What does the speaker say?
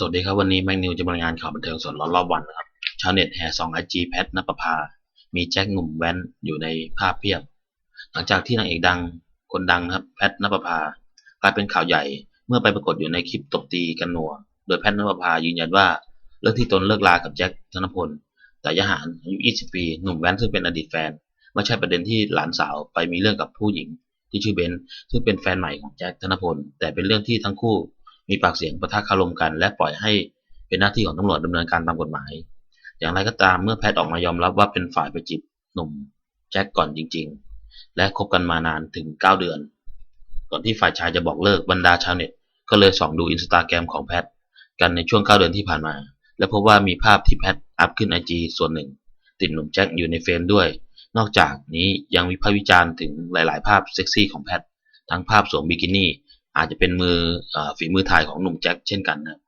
สวัสดีครับ วันนี้แมกนิวจะบรรยายงานข่าวบันเทิงส่วนร้อนรอบวันนะครับชาวเน็ตแห่สองไอจีแพทนปภา มีแจ็คหนุ่มแว้นอยู่ในภาพเพียบ หลังจากที่นางเอกดังคนดังนะครับแพทนปภากลายเป็นข่าวใหญ่เมื่อไปปรากฏอยู่ในคลิปตบตีกันหนัว โดยแพทนปภายืนยันว่าเลิกที่ตนเลิกลากับแจ็คธนพล แต่ยหารอายุ 20 ปีหนุ่มแว้นซึ่งเป็นอดีตแฟนไม่ใช่ประเด็นที่หลานสาวไปมีเรื่องกับผู้หญิงที่ชื่อเบนซ์ซึ่งเป็นแฟนใหม่ของแจ็คธนพลแต่เป็นเรื่องที่ทั้งคู่ มีปากเสียงประทะคารมกัน และปล่อยให้เป็นหน้าที่ของตำรวจดำเนินการตามกฎหมาย อย่างไรก็ตามเมื่อแพทย์ออกมายอมรับว่าเป็นฝ่ายไปจีบหนุ่มแจ็คก่อนจริง ๆ และคบกันมานานถึง 9 เดือน ก่อนที่ฝ่ายชายจะบอกเลิกบรรดาชาวเน็ตก็เลยส่องดูอินสตาแกรมของแพทกันในช่วง 9 เดือนที่ผ่านมา และพบว่ามีภาพที่แพทอัพขึ้นไอจีส่วนหนึ่ง ติดหนุ่มแจ็คอยู่ในเฟรมด้วย นอกจากนี้ยังวิพากษ์วิจารณ์ถึงหลาย ๆ ภาพเซ็กซี่ของแพททั้งภาพสวมบิกินี่ อาจจะเป็นมืออฝีมือถ่ายของหนุ่มแจ็คเช่นกันนะ